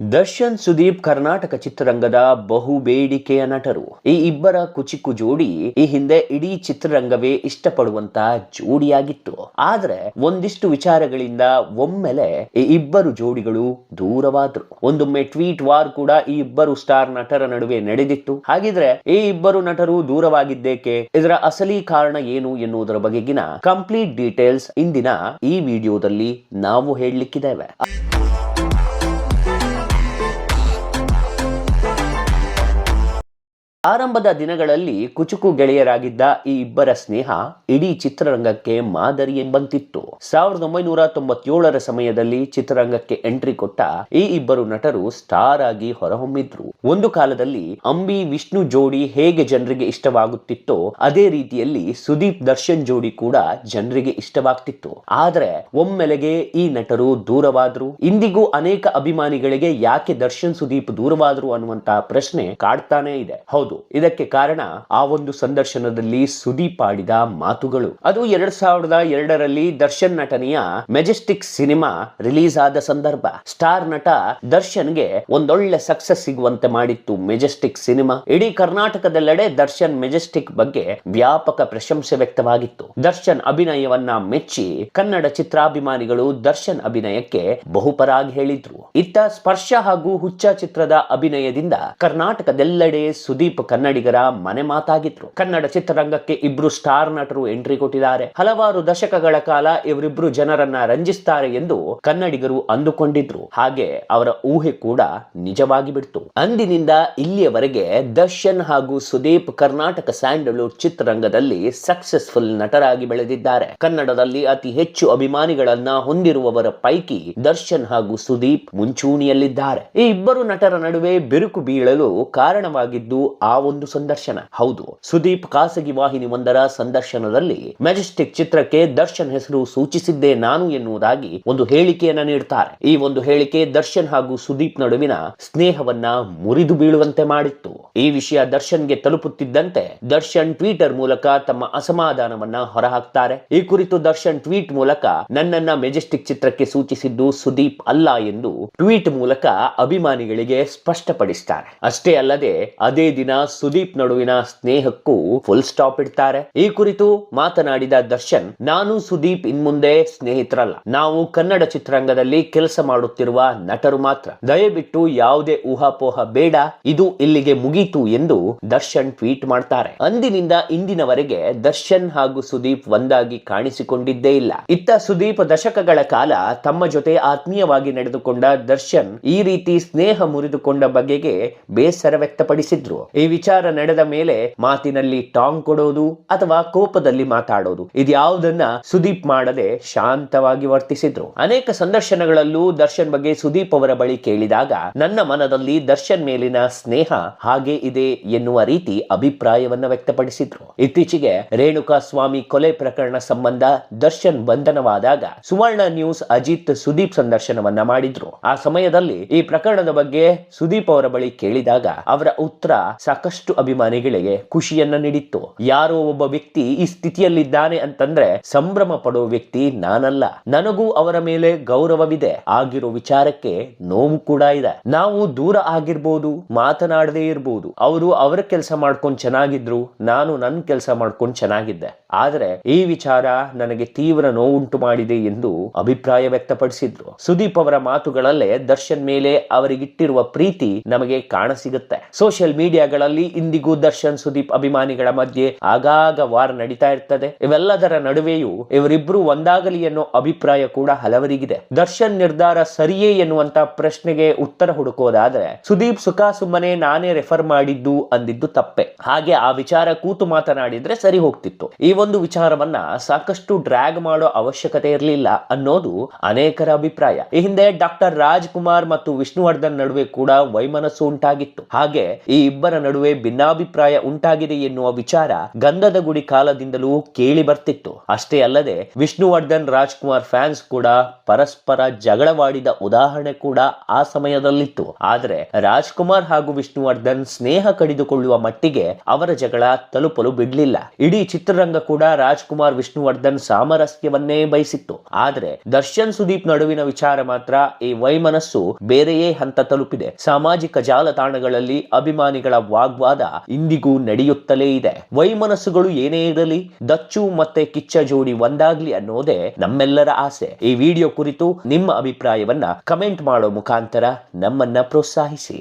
ದರ್ಶನ್ ಸುದೀಪ್ ಕರ್ನಾಟಕ ಚಿತ್ರರಂಗದ ಬಹು ಬೇಡಿಕೆಯ ನಟರು. ಈ ಇಬ್ಬರ ಕುಚಿಕು ಜೋಡಿ ಈ ಹಿಂದೆ ಇಡೀ ಚಿತ್ರರಂಗವೇ ಇಷ್ಟಪಡುವಂತ ಜೋಡಿಯಾಗಿತ್ತು. ಆದ್ರೆ ಒಂದಿಷ್ಟು ವಿಚಾರಗಳಿಂದ ಒಮ್ಮೆಲೆ ಈ ಇಬ್ಬರು ಜೋಡಿಗಳು ದೂರವಾದ್ರು. ಒಂದೊಮ್ಮೆ ಟ್ವೀಟ್ ವಾರ್ ಕೂಡ ಈ ಇಬ್ಬರು ಸ್ಟಾರ್ ನಟರ ನಡುವೆ ನಡೆದಿತ್ತು. ಹಾಗಿದ್ರೆ ಈ ಇಬ್ಬರು ನಟರು ದೂರವಾಗಿದ್ದೇಕೆ? ಇದರ ಅಸಲಿ ಕಾರಣ ಏನು ಎನ್ನುವುದರ ಬಗೆಗಿನ ಕಂಪ್ಲೀಟ್ ಡೀಟೇಲ್ಸ್ ಇಂದಿನ ಈ ವಿಡಿಯೋದಲ್ಲಿ ನಾವು ಹೇಳಲಿಕ್ಕಿದ್ದೇವೆ. ಆರಂಭದ ದಿನಗಳಲ್ಲಿ ಕುಚುಕು ಗೆಳೆಯರಾಗಿದ್ದ ಈ ಇಬ್ಬರ ಸ್ನೇಹ ಇಡೀ ಚಿತ್ರರಂಗಕ್ಕೆ ಮಾದರಿ ಎಂಬಂತಿತ್ತು ಸಾವಿರದ ಒಂಬೈನೂರ ತೊಂಬತ್ತೇಳರ ಸಮಯದಲ್ಲಿ ಚಿತ್ರರಂಗಕ್ಕೆ ಎಂಟ್ರಿ ಕೊಟ್ಟ ಈ ಇಬ್ಬರು ನಟರು ಸ್ಟಾರ್ ಆಗಿ ಹೊರಹೊಮ್ಮಿದ್ರು. ಒಂದು ಕಾಲದಲ್ಲಿ ಅಂಬಿ, ವಿಷ್ಣು ಜೋಡಿ ಹೇಗೆ ಜನರಿಗೆ ಇಷ್ಟವಾಗುತ್ತಿತ್ತೋ ಅದೇ ರೀತಿಯಲ್ಲಿ ಸುದೀಪ್ ದರ್ಶನ್ ಜೋಡಿ ಕೂಡ ಜನರಿಗೆ ಇಷ್ಟವಾಗ್ತಿತ್ತು. ಆದ್ರೆ ಒಮ್ಮೆಲೆಗೆ ಈ ನಟರು ದೂರವಾದ್ರು. ಇಂದಿಗೂ ಅನೇಕ ಅಭಿಮಾನಿಗಳಿಗೆ ಯಾಕೆ ದರ್ಶನ್, ಸುದೀಪ್ ದೂರವಾದ್ರು ಅನ್ನುವಂತಹ ಪ್ರಶ್ನೆ ಕಾಡ್ತಾನೆ ಇದೆ. ಹೌದು ಇದಕ್ಕೆ ಕಾರಣ ಆ ಒಂದು ಸಂದರ್ಶನದಲ್ಲಿ ಸುದೀಪ್ ಆಡಿದ ಮಾತುಗಳು. ಅದು ಎರಡ್ ಸಾವಿರದ ಎರಡರಲ್ಲಿ ದರ್ಶನ್ ನಟನೆಯ ಮೆಜೆಸ್ಟಿಕ್ ಸಿನಿಮಾ ರಿಲೀಸ್ ಆದ ಸಂದರ್ಭ. ಸ್ಟಾರ್ ನಟ ದರ್ಶನ್ಗೆ ಒಂದೊಳ್ಳೆ ಸಕ್ಸಸ್ ಸಿಗುವಂತೆ ಮಾಡಿತ್ತು ಮೆಜೆಸ್ಟಿಕ್ ಸಿನಿಮಾ. ಇಡೀ ಕರ್ನಾಟಕದೆಲ್ಲೆಡೆ ದರ್ಶನ್ ಮೆಜೆಸ್ಟಿಕ್ ಬಗ್ಗೆ ವ್ಯಾಪಕ ಪ್ರಶಂಸೆ ವ್ಯಕ್ತವಾಗಿತ್ತು. ದರ್ಶನ್ ಅಭಿನಯವನ್ನ ಮೆಚ್ಚಿ ಕನ್ನಡ ಚಿತ್ರಾಭಿಮಾನಿಗಳು ದರ್ಶನ್ ಅಭಿನಯಕ್ಕೆ ಬಹುಪರಾಗಿ ಹೇಳಿದ್ರು. ಇತ್ತ ಸ್ಪರ್ಶ ಹಾಗೂ ಹುಚ್ಚ ಚಿತ್ರದ ಅಭಿನಯದಿಂದ ಕರ್ನಾಟಕದೆಲ್ಲೆಡೆ ಸುದೀಪ್ ಕನ್ನಡಿಗರ ಮನೆ ಮಾತಾಗಿದ್ರು. ಕನ್ನಡ ಚಿತ್ರರಂಗಕ್ಕೆ ಇಬ್ರು ಸ್ಟಾರ್ ನಟರು ಎಂಟ್ರಿ ಕೊಟ್ಟಿದ್ದಾರೆ. ಹಲವಾರು ದಶಕಗಳ ಕಾಲ ಇವರಿಬ್ರು ಜನರನ್ನ ರಂಜಿಸ್ತಾರೆ ಎಂದು ಕನ್ನಡಿಗರು ಅಂದುಕೊಂಡಿದ್ರು. ಹಾಗೆ ಅವರ ಊಹೆ ಕೂಡ ನಿಜವಾಗಿ ಬಿಡ್ತು. ಅಂದಿನಿಂದ ಇಲ್ಲಿಯವರೆಗೆ ದರ್ಶನ್ ಹಾಗೂ ಸುದೀಪ್ ಕರ್ನಾಟಕ ಸ್ಯಾಂಡಲ್ವುಡ್ ಚಿತ್ರರಂಗದಲ್ಲಿ ಸಕ್ಸಸ್ಫುಲ್ ನಟರಾಗಿ ಬೆಳೆದಿದ್ದಾರೆ. ಕನ್ನಡದಲ್ಲಿ ಅತಿ ಹೆಚ್ಚು ಅಭಿಮಾನಿಗಳನ್ನ ಹೊಂದಿರುವವರ ಪೈಕಿ ದರ್ಶನ್ ಹಾಗೂ ಸುದೀಪ್ ಮುಂಚೂಣಿಯಲ್ಲಿದ್ದಾರೆ. ಈ ಇಬ್ಬರು ನಟರ ನಡುವೆ ಬಿರುಕು ಬೀಳಲು ಕಾರಣವಾಗಿದ್ದು, ಆ ಒಂದು ಸಂದರ್ಶನ. ಹೌದು, ಸುದೀಪ್ ಖಾಸಗಿ ವಾಹಿನಿ ಒಂದರ ಸಂದರ್ಶನದಲ್ಲಿ ಮೆಜೆಸ್ಟಿಕ್ ಚಿತ್ರಕ್ಕೆ ದರ್ಶನ್ ಹೆಸರು ಸೂಚಿಸಿದ್ದೇ ನಾನು ಎನ್ನುವುದಾಗಿ ಒಂದು ಹೇಳಿಕೆಯನ್ನ ನೀಡುತ್ತಾರೆ ಈ ಒಂದು ಹೇಳಿಕೆ ದರ್ಶನ್ ಹಾಗೂ ಸುದೀಪ್ ನಡುವಿನ ಸ್ನೇಹವನ್ನ ಮುರಿದು ಬೀಳುವಂತೆ ಮಾಡಿತ್ತು. ಈ ವಿಷಯ ದರ್ಶನ್ಗೆ ತಲುಪುತ್ತಿದ್ದಂತೆ ದರ್ಶನ್ ಟ್ವೀಟರ್ ಮೂಲಕ ತಮ್ಮ ಅಸಮಾಧಾನವನ್ನ ಹೊರಹಾಕ್ತಾರೆ. ಈ ಕುರಿತು ದರ್ಶನ್ ಟ್ವೀಟ್ ಮೂಲಕ ನನ್ನನ್ನ ಮೆಜೆಸ್ಟಿಕ್ ಚಿತ್ರಕ್ಕೆ ಸೂಚಿಸಿದ್ದು ಸುದೀಪ್ ಅಲ್ಲ ಎಂದು ಟ್ವೀಟ್ ಮೂಲಕ ಅಭಿಮಾನಿಗಳಿಗೆ ಸ್ಪಷ್ಟಪಡಿಸ್ತಾರೆ. ಅಷ್ಟೇ ಅಲ್ಲದೆ, ಅದೇ ದಿನ ಸುದೀಪ್ ನಡುವಿನ ಸ್ನೇಹಕ್ಕೂ ಫುಲ್ ಸ್ಟಾಪ್ ಇಡ್ತಾರೆ. ಈ ಕುರಿತು ಮಾತನಾಡಿದ ದರ್ಶನ್, ನಾನು ಸುದೀಪ್ ಇನ್ಮುಂದೆ ಸ್ನೇಹಿತರಲ್ಲ. ನಾವು ಕನ್ನಡ ಚಿತ್ರರಂಗದಲ್ಲಿ ಕೆಲಸ ಮಾಡುತ್ತಿರುವ ನಟರು ಮಾತ್ರ. ದಯವಿಟ್ಟು ಯಾವುದೇ ಊಹಾಪೋಹ ಬೇಡ. ಇದು ಇಲ್ಲಿಗೆ ಮುಗೀತು ಎಂದು ದರ್ಶನ್ ಟ್ವೀಟ್ ಮಾಡ್ತಾರೆ. ಅಂದಿನಿಂದ ಇಂದಿನವರೆಗೆ ದರ್ಶನ್ ಹಾಗೂ ಸುದೀಪ್ ಒಂದಾಗಿ ಕಾಣಿಸಿಕೊಂಡಿದ್ದೇ ಇಲ್ಲ. ಇತ್ತ ಸುದೀಪ್ ದಶಕಗಳ ಕಾಲ ತಮ್ಮ ಜೊತೆ ಆತ್ಮೀಯವಾಗಿ ನಡೆದುಕೊಂಡ ದರ್ಶನ್ ಈ ರೀತಿ ಸ್ನೇಹ ಮುರಿದುಕೊಂಡ ಬಗೆಗೆ ಬೇಸರ ವ್ಯಕ್ತಪಡಿಸಿದ್ರು. ಈ ವಿಚಾರ ನಡೆದ ಮೇಲೆ ಮಾತಿನಲ್ಲಿ ಟಾಂಗ್ ಕೊಡೋದು ಅಥವಾ ಕೋಪದಲ್ಲಿ ಮಾತಾಡೋದು. ಇದ್ಯಾವುದನ್ನ ಸುದೀಪ್ ಮಾಡದೆ ಶಾಂತವಾಗಿ ವರ್ತಿಸಿದ್ರು. ಅನೇಕ ಸಂದರ್ಶನಗಳಲ್ಲೂ ದರ್ಶನ್ ಬಗ್ಗೆ ಸುದೀಪ್ ಅವರ ಬಳಿ ಕೇಳಿದಾಗ, ನನ್ನ ಮನದಲ್ಲಿ ದರ್ಶನ್ ಮೇಲಿನ ಸ್ನೇಹ ಹಾಗೆ ಇದೆ ಎನ್ನುವ ರೀತಿ ಅಭಿಪ್ರಾಯವನ್ನ ವ್ಯಕ್ತಪಡಿಸಿದ್ರು. ಇತ್ತೀಚೆಗೆ ರೇಣುಕಾ ಸ್ವಾಮಿ ಕೊಲೆ ಪ್ರಕರಣ ಸಂಬಂಧ ದರ್ಶನ್ ಬಂಧನವಾದಾಗ ಸುವರ್ಣ ನ್ಯೂಸ್ ಅಜಿತ್ ಸುದೀಪ್ ಸಂದರ್ಶನವನ್ನ ಮಾಡಿದ್ರು. ಆ ಸಮಯದಲ್ಲಿ ಈ ಪ್ರಕರಣದ ಬಗ್ಗೆ ಸುದೀಪ್ ಅವರ ಬಳಿ ಕೇಳಿದಾಗ ಅವರ ಉತ್ತರ ಸಾಕಷ್ಟು ಅಭಿಮಾನಿಗಳಿಗೆ ಖುಷಿಯನ್ನ ನೀಡಿತ್ತು. ಯಾರೋ ಒಬ್ಬ ವ್ಯಕ್ತಿ ಈ ಸ್ಥಿತಿಯಲ್ಲಿದ್ದಾನೆ ಅಂತಂದ್ರೆ ಸಂಭ್ರಮ ಪಡೋ ವ್ಯಕ್ತಿ ನಾನಲ್ಲ. ನನಗೂ ಅವರ ಮೇಲೆ ಗೌರವವಿದೆ. ಆಗಿರೋ ವಿಚಾರಕ್ಕೆ ನೋವು ಕೂಡ ಇದೆ. ನಾವು ದೂರ ಆಗಿರ್ಬೋದು, ಮಾತನಾಡದೇ ಇರ್ಬೋದು. ಅವರು ಅವರ ಕೆಲಸ ಮಾಡ್ಕೊಂಡು ಚೆನ್ನಾಗಿದ್ರು, ನಾನು ನನ್ನ ಕೆಲಸ ಮಾಡ್ಕೊಂಡು ಚೆನ್ನಾಗಿದ್ದೆ. ಆದ್ರೆ ಈ ವಿಚಾರ ನನಗೆ ತೀವ್ರ ನೋವುಂಟು ಮಾಡಿದೆ ಎಂದು ಅಭಿಪ್ರಾಯ ವ್ಯಕ್ತಪಡಿಸಿದ್ರು. ಸುದೀಪ್ ಅವರ ಮಾತುಗಳಲ್ಲೇ ದರ್ಶನ್ ಮೇಲೆ ಅವರಿಗಿಟ್ಟಿರುವ ಪ್ರೀತಿ ನಮಗೆ ಕಾಣಸಿಗುತ್ತೆ. ಸೋಷಿಯಲ್ ಇಂದಿಗೂ ದರ್ಶನ್ ಸುದೀಪ್ ಅಭಿಮಾನಿಗಳ ಮಧ್ಯೆ ಆಗಾಗ ವಾರ ನಡೀತಾ ಇರ್ತದೆ. ಇವೆಲ್ಲದರ ನಡುವೆಯೂ ಇವರಿಬ್ರು ಒಂದಾಗಲಿ ಅನ್ನೋ ಅಭಿಪ್ರಾಯ ಕೂಡ ಹಲವರಿಗಿದೆ. ದರ್ಶನ್ ನಿರ್ಧಾರ ಸರಿಯೇ ಎನ್ನುವಂತ ಪ್ರಶ್ನೆಗೆ ಉತ್ತರ ಹುಡುಕೋದಾದ್ರೆ, ಸುದೀಪ್ ಸುಖ ಸುಮ್ಮನೆ ನಾನೇ ರೆಫರ್ ಮಾಡಿದ್ದು ಅಂದಿದ್ದು ತಪ್ಪೆ. ಹಾಗೆ ಆ ವಿಚಾರ ಕೂತು ಮಾತನಾಡಿದ್ರೆ ಸರಿ ಹೋಗ್ತಿತ್ತು. ಈ ಒಂದು ವಿಚಾರವನ್ನ ಸಾಕಷ್ಟು ಡ್ರ್ಯಾಗ್ ಮಾಡೋ ಅವಶ್ಯಕತೆ ಇರಲಿಲ್ಲ ಅನ್ನೋದು ಅನೇಕರ ಅಭಿಪ್ರಾಯ. ಈ ಹಿಂದೆ ಡಾಕ್ಟರ್ ರಾಜ್ಕುಮಾರ್ ಮತ್ತು ವಿಷ್ಣುವರ್ಧನ್ ನಡುವೆ ಕೂಡ ವೈಮನಸ್ಸು ಉಂಟಾಗಿತ್ತು. ಹಾಗೆ ಈ ಇಬ್ಬರ ನಡುವೆ ನಡುವೆ ಭಿನ್ನಾಭಿಪ್ರಾಯ ಉಂಟಾಗಿದೆ ಎನ್ನುವ ವಿಚಾರ ಗಂಧದ ಗುಡಿ ಕಾಲದಿಂದಲೂ ಕೇಳಿ ಬರ್ತಿತ್ತು. ಅಷ್ಟೇ ಅಲ್ಲದೆ, ವಿಷ್ಣುವರ್ಧನ್ ರಾಜ್ಕುಮಾರ್ ಫ್ಯಾನ್ಸ್ ಕೂಡ ಪರಸ್ಪರ ಜಗಳವಾಡಿದ ಉದಾಹರಣೆ ಕೂಡ ಆ ಸಮಯದಲ್ಲಿತ್ತು. ಆದರೆ, ರಾಜ್ಕುಮಾರ್ ಹಾಗೂ ವಿಷ್ಣುವರ್ಧನ್ ಸ್ನೇಹ ಕಡಿದುಕೊಳ್ಳುವ ಮಟ್ಟಿಗೆ ಅವರ ಜಗಳ ತಲುಪಲು ಬಿಡ್ಲಿಲ್ಲ. ಇಡೀ ಚಿತ್ರರಂಗ ಕೂಡ ರಾಜ್ಕುಮಾರ್ ವಿಷ್ಣುವರ್ಧನ್ ಸಾಮರಸ್ಯವನ್ನೇ ಬಯಸಿತ್ತು. ಆದ್ರೆ, ದರ್ಶನ್ ಸುದೀಪ್ ನಡುವಿನ ವಿಚಾರ ಮಾತ್ರ ಈ ವೈಮನಸ್ಸು ಬೇರೆಯೇ ಹಂತ ತಲುಪಿದೆ. ಸಾಮಾಜಿಕ ಜಾಲತಾಣಗಳಲ್ಲಿ ಅಭಿಮಾನಿಗಳ ವಾಗ್ವಾದ ಇಂದಿಗೂ ನಡೆಯುತ್ತಲೇ ಇದೆ. ವೈಮನಸ್ಸುಗಳು ಏನೇ ಇರಲಿ, ದಚ್ಚು ಮತ್ತೆ ಕಿಚ್ಚ ಜೋಡಿ ಒಂದಾಗ್ಲಿ ಅನ್ನೋದೇ ನಮ್ಮೆಲ್ಲರ ಆಸೆ. ಈ ವಿಡಿಯೋ ಕುರಿತು ನಿಮ್ಮ ಅಭಿಪ್ರಾಯವನ್ನ ಕಮೆಂಟ್ ಮಾಡೋ ಮುಖಾಂತರ ನಮ್ಮನ್ನ ಪ್ರೋತ್ಸಾಹಿಸಿ.